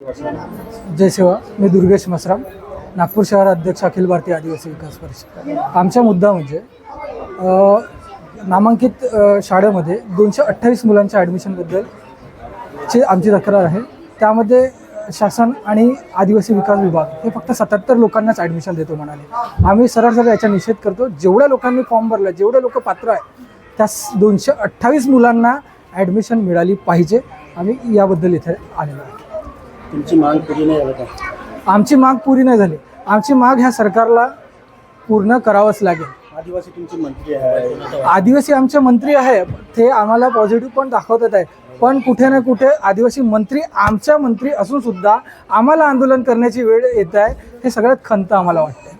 जय सेवा मी दुर्गेश मसराम नागपूर शहर अध्यक्ष अखिल भारतीय आदिवासी विकास परिषद. आमचा मुद्दा म्हणजे नामांकित शाळेमध्ये दोनशे अठ्ठावीस मुलांच्या ॲडमिशनबद्दल ची आमची तक्रार आहे. त्यामध्ये शासन आणि आदिवासी विकास विभाग हे फक्त सत्याहत्तर लोकांनाच ॲडमिशन देतो म्हणाले. आम्ही सरळ सरळ याचा निषेध करतो जेवढ्या लोकांनी फॉर्म भरला जेवढे लोक पात्र आहे त्या दोनशे अठ्ठावीस मुलांना ॲडमिशन मिळाली पाहिजे. आम्ही याबद्दल इथे आलेलो आहे तुमची माग पुरी नाही झाली का? आमची माग पुरी नाही झाली. आमची माग ह्या सरकारला पूर्ण करावंच लागेल. आदिवासी तुमची मंत्री आहे. आदिवासी आमचे मंत्री आहे. ते आम्हाला पॉझिटिव्ह पण दाखवतात आहे पण कुठे ना कुठे आदिवासी मंत्री आमच्या मंत्री असून सुद्धा आम्हाला आंदोलन करण्याची वेळ येत आहे. हे सगळ्यात खंत आम्हाला वाटते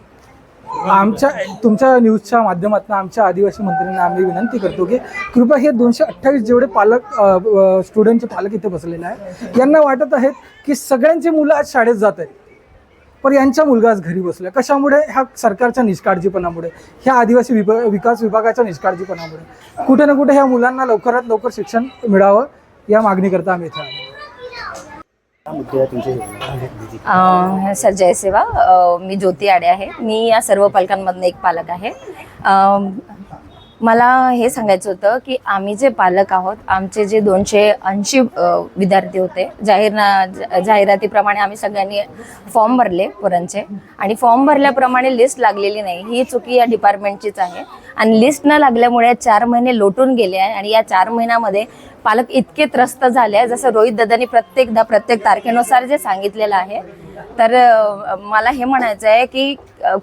आमच्या तुमच्या न्यूजच्या माध्यमातून आमच्या आदिवासी मंत्र्यांना आम्ही विनंती करतो की कृपया हे दोनशे अठ्ठावीस जेवढे पालक स्टुडंटचे पालक इथे बसलेले आहेत यांना वाटत आहेत की सगळ्यांची मुलं आज शाळेत जात आहेत. पण यांचा मुलगा आज घरी बसला कशामुळे? ह्या सरकारच्या निष्काळजीपणामुळे. ह्या आदिवासी विभ विकास विभागाच्या निष्काळजीपणामुळे. कुठे ना कुठे ह्या मुलांना लवकरात लवकर शिक्षण मिळावं या मागणीकरता आम्ही इथे आलो. सर जयसेवा मी ज्योती आडे आहे. मी या सर्व पालकांमधून एक पालक आहे. मला हे सांगायचं होतं की आम्ही जे पालक आहोत आमचे जे दोनशे ऐंशी विद्यार्थी होते जाहीर जाहिरातीप्रमाणे आम्ही सगळ्यांनी फॉर्म भरले पोरांचे. आणि फॉर्म भरल्याप्रमाणे लिस्ट लागलेली नाही. ही चुकी या डिपार्टमेंटचीच आहे. आणि लिस्ट न लागल्यामुळे चार महिने लोटून गेले आहे. आणि या चार महिन्यामध्ये पालक इतके त्रस्त झाले आहे जसं रोहित दादांनी प्रत्येकदा प्रत्येक तारखेनुसार जे सांगितलेलं आहे तर मला हे म्हणायचं आहे की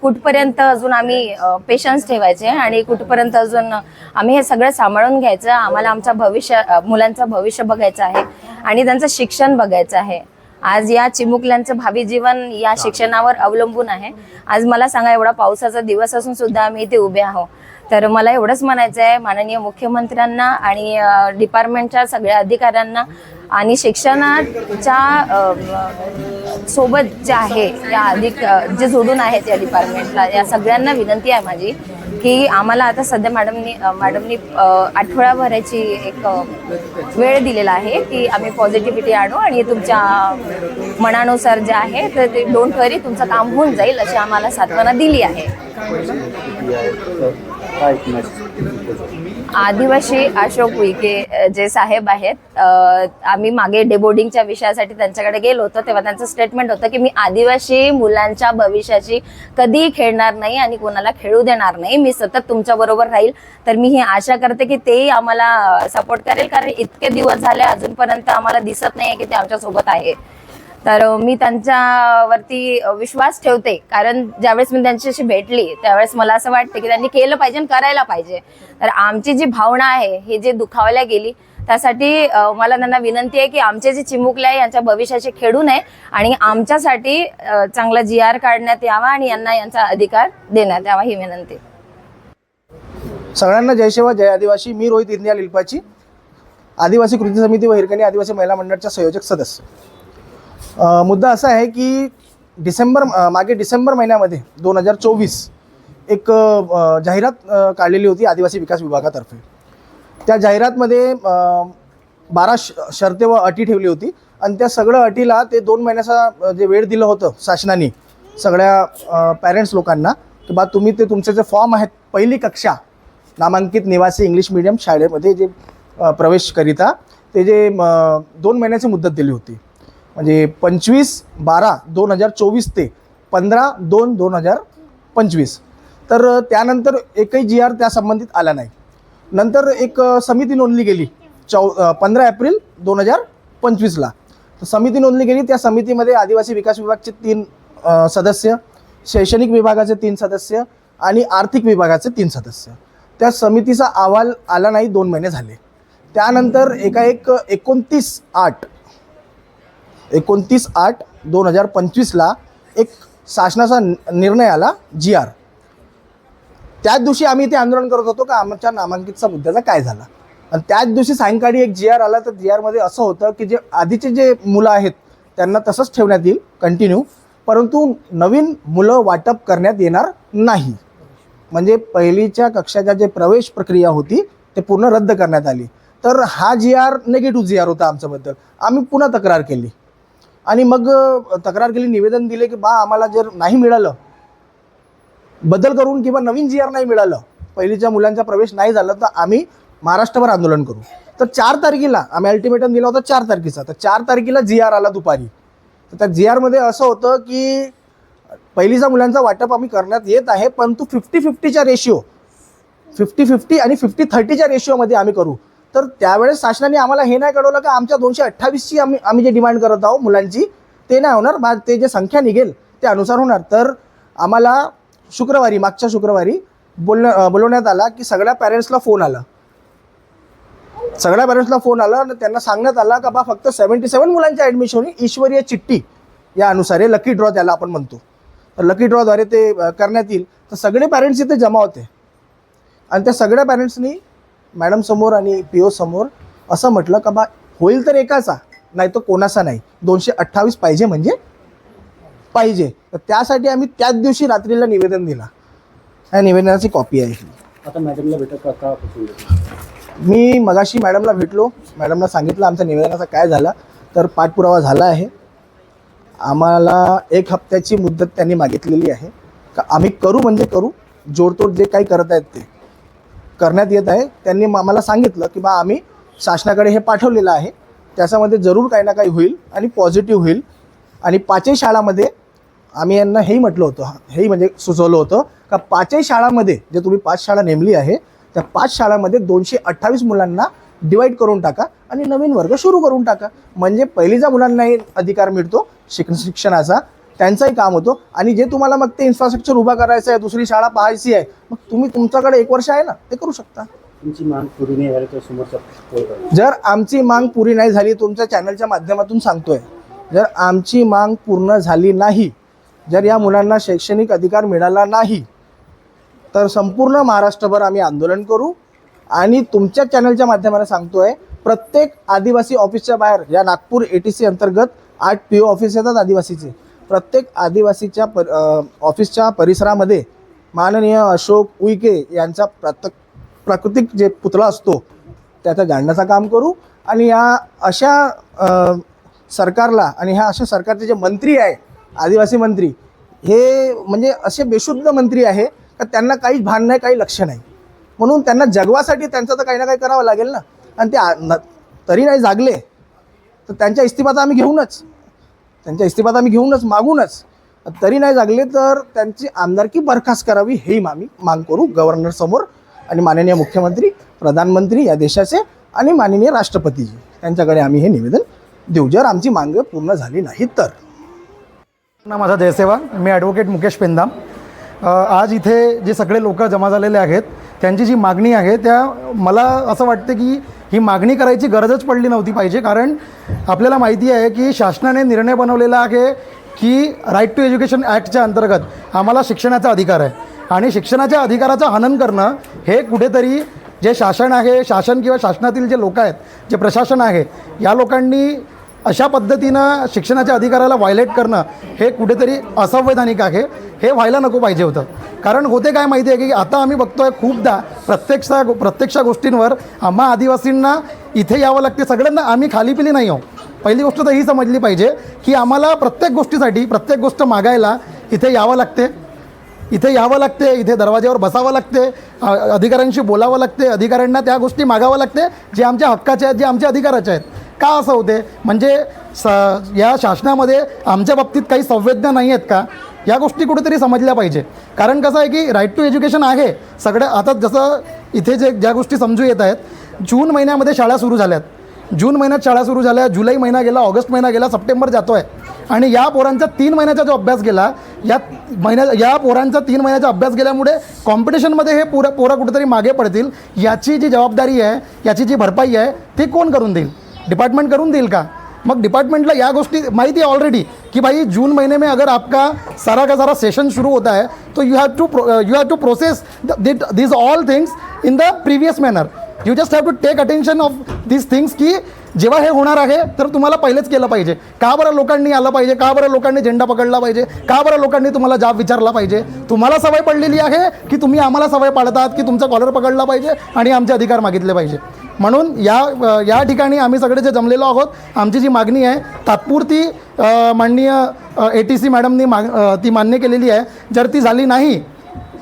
कुठपर्यंत अजून आम्ही पेशन्स ठेवायचे आणि कुठपर्यंत अजून आम्ही हे सगळं सांभाळून घ्यायचं आम्हाला आमचं भविष्य मुलांचं भविष्य बघायचं आहे आणि त्यांचं शिक्षण बघायचं आहे. आज या चिमुकल्यांचं भावी जीवन या शिक्षणावर अवलंबून आहे. आज मला सांगा एवढा पावसाचा दिवस असून सुद्धा आम्ही इथे उभे आहोत. तर मला एवढंच म्हणायचं आहे माननीय मुख्यमंत्र्यांना आणि डिपार्टमेंटच्या सगळ्या अधिकाऱ्यांना आणि शिक्षणाच्या सोबत जे आहे या अधिक जे जोडून आहेत या डिपार्टमेंटला या सगळ्यांना विनंती आहे माझी की आम्हाला आता सध्या मॅडमनी मॅडमनी अ, आठवड्याभराची एक वेळ दिलेला आहे की आम्ही पॉझिटिव्हिटी आणू आणि तुमच्या मनानुसार जे आहे तर ते डोंट वरी तुमचं काम होऊन जाईल अशी आम्हाला सात्वना दिली आहे. आदिवासी अशोक उईके जे साहेब आहेत आम्ही मागे डेबोर्डिंगच्या विषयासाठी त्यांच्याकडे गेलो होतो तेव्हा त्यांचं स्टेटमेंट होतं की मी आदिवासी मुलांच्या भविष्याची कधीही खेळणार नाही आणि कोणाला खेळू देणार नाही. मी सतत तुमच्या बरोबर राहील. तर मी ही आशा करते की तेही आम्हाला सपोर्ट करेल कारण इतके दिवस झाले अजूनपर्यंत आम्हाला दिसत नाही की ते आमच्यासोबत आहे. तर मी त्यांच्यावरती विश्वास ठेवते. कारण ज्यावेळेस मी त्यांच्याशी भेटली त्यावेळेस मला असं वाटतं की त्यांनी केलं पाहिजे आणि करायला पाहिजे. तर आमची जी भावना आहे ही जे दुखावल्या गेली त्यासाठी मला त्यांना विनंती आहे की आमचे जे चिमुकले आहे यांच्या भविष्याचे खेळू नये आणि आमच्यासाठी चांगला जी आर काढण्यात यावा आणि यांना यांचा अधिकार देण्यात यावा ही विनंती. सगळ्यांना जय सेवा जय आदिवासी. मी रोहित इंदिया लिलपाची. आदिवासी कृती समिती व हिरकणी आदिवासी महिला मंडळाच्या संयोजक सदस्य. मुद्दा असा आहे की डिसेंबर मागे डिसेंबर महिन्यामध्ये दोन हजार चोवीस एक जाहिरात काढलेली होती आदिवासी विकास विभागातर्फे. त्या जाहिरातमध्ये बारा श शर्ते व अटी ठेवली होती आणि त्या सगळं अटीला ते दोन महिन्याचा जे वेळ दिलं होतं शासनाने सगळ्या पॅरेंट्स लोकांना की बा तुम्ही ते तुमचे जे फॉर्म आहेत पहिली कक्षा नामांकित निवासी इंग्लिश मिडियम शाळेमध्ये जे प्रवेश प्रवेशकरिता ते जे दोन महिन्याची मुदत दिली होती. म्हणजे पंचवीस बारा दोन हजार चोवीस ते पंधरा दोन दोन हजार पंचवीस. तर त्यानंतर एकही जी आर त्या संबंधित आला नाही. नंतर एक समिती नोंदली गेली चौ पंधरा एप्रिल दोन हजार पंचवीसला तर समिती नोंदली गेली त्या समितीमध्ये आदिवासी विकास विभागचे तीन सदस्य शैक्षणिक विभागाचे तीन सदस्य आणि आर्थिक विभागाचे तीन सदस्य. त्या समितीचा अहवाल आला नाही दोन महिने झाले. त्यानंतर एकाएक एकोणतीस आठ एकोणतीस आठ दोन हजार पंचवीसला एक शासनाचा निर्णय आला जी आर. त्याच दिवशी आम्ही ते आंदोलन करत होतो का आमच्या नामांकितचा मुद्द्याचा काय झाला? आणि त्याच दिवशी सायंकाळी एक जी आर आला तर जी आरमध्ये असं होतं की जे आधीचे जे मुलं आहेत त्यांना तसंच ठेवण्यात येईल कंटिन्यू परंतु नवीन मुलं वाटप करण्यात येणार नाही. म्हणजे पहिलीच्या कक्षाच्या जे प्रवेश प्रक्रिया होती ते पूर्ण रद्द करण्यात आली. तर हा G R negative G R होता आमच्याबद्दल. आम्ही पुन्हा तक्रार केली. आणि मग तक्रार केली निवेदन दिले की बा आम्हाला जर नाही मिळालं बदल करून किंवा नवीन जी आर नाही मिळालं पहिलीच्या मुलांचा प्रवेश नाही झाला तर आम्ही महाराष्ट्रभर आंदोलन करू. तर चार तारखेला आम्ही अल्टिमेटम दिला होता चार तारखेचा. तर चार तारखेला जी आर आला दुपारी. तर त्या जी आरमध्ये असं होतं की पहिलीच्या मुलांचा वाटप आम्ही करण्यात येत आहे परंतु फिफ्टी फिफ्टीच्या रेशिओ फिफ्टी फिफ्टी आणि फिफ्टी थर्टीच्या रेशिओमध्ये आम्ही करू. तर त्यावेळेस शासनाने आम्हाला हे नाही कळवलं की आमच्या दोनशे अठ्ठावीसची आम्ही आम्ही जे डिमांड करत आहोत मुलांची ते नाही होणार. बा ते जे संख्या निघेल त्यानुसार होणार. तर आम्हाला शुक्रवारी मागच्या शुक्रवारी बोलण्या बोलवण्यात आला की सगळ्या पॅरेंट्सला फोन आला. सगळ्या पॅरेंट्सला फोन आला आणि त्यांना सांगण्यात आला का बा फक्त सेवन्टी सेवन मुलांच्या ॲडमिशन होईल ईश्वरीय चिठ्ठी या अनुसार लकी ड्रॉ त्याला आपण म्हणतो. तर लकी ड्रॉद्वारे ते करण्यात येईल. तर सगळे पॅरेंट्स इथे जमा होते. आणि त्या सगळ्या पॅरेंट्सनी मॅडमसमोर आणि पी ओ समोर असं म्हटलं का बा होईल तर एकाचा नाही तर कोणाचा नाही. दोनशे अठ्ठावीस पाहिजे म्हणजे पाहिजे. तर त्यासाठी आम्ही त्याच दिवशी रात्रीला निवेदन दिला. या निवेदनाची कॉपी आहे. आता मॅडमला भेटत का? मी मगाशी मॅडमला भेटलो. मॅडमला सांगितलं आमच्या निवेदनाचा काय झाला तर पाठपुरावा झाला आहे. आम्हाला एक हप्त्याची मुदत त्यांनी मागितलेली आहे. का आम्ही करू म्हणजे करू जोडतोड जे काही करत आहेत ते. करण्यात येत आहे. त्यांनी म- आम्हाला सांगितलं की बा आम्ही शासनाकडे हे पाठवलेलं आहे. त्याच्यामध्ये जरूर काही ना काही होईल आणि पॉझिटिव्ह होईल. आणि पाचही शाळामध्ये आम्ही यांना हेही म्हटलं होतं. हेही म्हणजे सुचवलं होतं का पाचही शाळामध्ये जे तुम्ही पाच शाळा नेमली आहे त्या पाच शाळामध्ये दोनशे अठ्ठावीस मुलांना डिवाईड करून टाका आणि नवीन वर्ग सुरू करून टाका. म्हणजे पहिलीचा मुलांनाही अधिकार मिळतो शिक शिक्षणाचा त्यांचंही काम होतं. आणि जे तुम्हाला मग ते इन्फ्रास्ट्रक्चर उभा करायचं आहे दुसरी शाळा पाहायची आहे मग तुम्ही तुमच्याकडे एक वर्ष आहे ना ते करू शकता. तुमची मान पुरी नाही झाली तर समोरचा पोल करा. जर आमची मांग पुरी नाही झाली तुमच्या चॅनलच्या माध्यमातून सांगतोय. जर आमची मांग पूर्ण झाली नाही जर या मुलांना शैक्षणिक अधिकार मिळाला नाही तर संपूर्ण महाराष्ट्रभर आम्ही आंदोलन करू. आणि तुमच्या चॅनलच्या माध्यमाने सांगतोय प्रत्येक आदिवासी ऑफिसच्या बाहेर या नागपूर ए टी सी अंतर्गत आठ पी ओ ऑफिस येतात आदिवासीचे. प्रत्येक आदिवासीच्या पर ऑफिसच्या परिसरामध्ये माननीय अशोक उईके यांचा प्रत्येक प्राकृतिक जे पुतळा असतो त्याचा जाणण्याचं काम करू आणि या अशा सरकारला आणि ह्या अशा सरकारचे जे मंत्री आहे आदिवासी मंत्री हे म्हणजे असे बेशुद्ध मंत्री आहे का त्यांना काहीच भान नाही काही लक्ष नाही. म्हणून त्यांना जगवासाठी त्यांचं तर काही ना काही करावं लागेल ना. आणि ते न- तरी नाही जागले तर त्यांच्या इस्तिफात आम्ही घेऊनच. त्यांच्या इस्तिफात आम्ही घेऊनच मागूनच. तरी नाही जागले तर त्यांची आमदारकी बरखास्त करावी हेही आम्ही माग करू गव्हर्नरसमोर आणि माननीय मुख्यमंत्री प्रधानमंत्री या देशाचे आणि माननीय राष्ट्रपतीजी त्यांच्याकडे आम्ही हे निवेदन देऊ. जर आमची मागं पूर्ण झाली नाही तर. ना माझा जयसेवा. मी ॲडव्होकेट मुकेश पेंदाम. आज इथे जे सगळे लोक जमा झालेले आहेत त्यांची जी मागणी आहे त्या मला असं वाटतं की ही मागणी करायची गरजच पडली नव्हती पाहिजे कारण आपल्याला माहिती आहे की शासनाने निर्णय बनवलेला आहे की राईट टू एज्युकेशन ॲक्टच्या अंतर्गत आम्हाला शिक्षणाचा अधिकार आहे. आणि शिक्षणाच्या अधिकाराचं हनन करणं हे कुठेतरी जे शासन आहे शासन किंवा शासनातील जे लोक आहेत जे प्रशासन आहे या लोकांनी अशा पद्धतीनं शिक्षणाच्या अधिकाराला व्हायलेट करणं हे कुठेतरी असंवैधानिक आहे. हे व्हायला नको पाहिजे होतं. कारण होते काय माहिती आहे की आता आम्ही बघतोय खूपदा प्रत्यक्ष प्रत्यक्ष गोष्टींवर आम्हा आदिवासींना इथे यावं लागते. सगळ्यांना आम्ही खाली पिली नाही आहोत. पहिली गोष्ट तर ही समजली पाहिजे की आम्हाला प्रत्येक गोष्टीसाठी प्रत्येक गोष्ट मागायला इथे यावं लागते. इथे यावं लागते इथे दरवाज्यावर बसावं लागते अधिकाऱ्यांशी बोलावं लागते अधिकाऱ्यांना त्या गोष्टी मागावं लागते जे आमच्या हक्काच्या आहेत जे आमच्या अधिकाराच्या आहेत. का असं होते? म्हणजे स या शासनामध्ये आमच्या बाबतीत काही संवेदना नाही आहेत का? या गोष्टी कुठेतरी समजल्या पाहिजे. कारण कसं आहे की राईट टू एज्युकेशन आहे. सगळं आता जसं इथे जे ज्या गोष्टी समजू येत आहेत जून महिन्यामध्ये शाळा सुरू झाल्यात. जून महिन्यात शाळा सुरू झाल्या जुलै महिना गेला ऑगस्ट महिना गेला सप्टेंबर जातो आहे आणि या पोरांचा तीन महिन्याचा जो अभ्यास गेला या महिन्या या पोरांचा तीन महिन्याचा अभ्यास गेल्यामुळे कॉम्पिटिशनमध्ये हे पोरं पोरं कुठेतरी मागे पडतील. याची जी जबाबदारी आहे याची जी भरपाई आहे ती कोण करून देईल? डिपार्टमेंट करून देईल का? मग डिपार्टमेंटला या गोष्टी माहिती है ऑलरेडी कि भाई जून महीने में अगर आपका सारा का सारा सेशन शुरू होता है तो you have to you have to process this all things in the previous manner you just have to take attention of this things की जेव्हा हे होणार आहे तर तुम्हाला पहिलेच केलं पाहिजे. का बरं लोकांनी आलं पाहिजे? का बरं लोकांनी झेंडा पकडला पाहिजे? का बरं लोकांनी तुम्हाला जाब विचारला पाहिजे? तुम्हाला सवय पडलेली आहे की तुम्ही आम्हाला सवय पाडतात की तुमचा कॉलर पकडला पाहिजे आणि आमचे अधिकार मागितले पाहिजे. म्हणून या या ठिकाणी आम्ही सगळे जे जमलेलो आहोत आमची जी मागणी आहे तात्पुरती माननीय ए टी सी मॅडमनी माग ती मान्य केलेली आहे. जर ती झाली नाही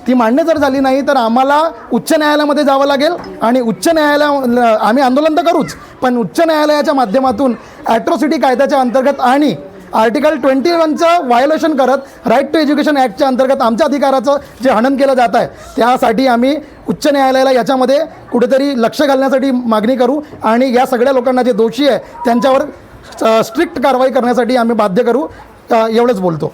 ती मान्य जर झाली नाही तर आम्हाला उच्च न्यायालयामध्ये जावं लागेल आणि उच्च न्यायालय आम्ही आंदोलन तर करूच पण उच्च न्यायालयाच्या माध्यमातून ॲट्रॉसिटी कायद्याच्या अंतर्गत आणि आर्टिकल ट्वेंटी वनचं व्हायोलेशन करत राईट टू एज्युकेशन ॲक्टच्या अंतर्गत आमच्या अधिकाराचं जे हनन केलं जात आहे त्यासाठी आम्ही उच्च न्यायालयाला याच्यामध्ये कुठेतरी लक्ष घालण्यासाठी मागणी करू आणि या सगळ्या लोकांना जे दोषी आहे त्यांच्यावर स्ट्रिक्ट कारवाई करण्यासाठी आम्ही बाध्य करू एवढंच बोलतो.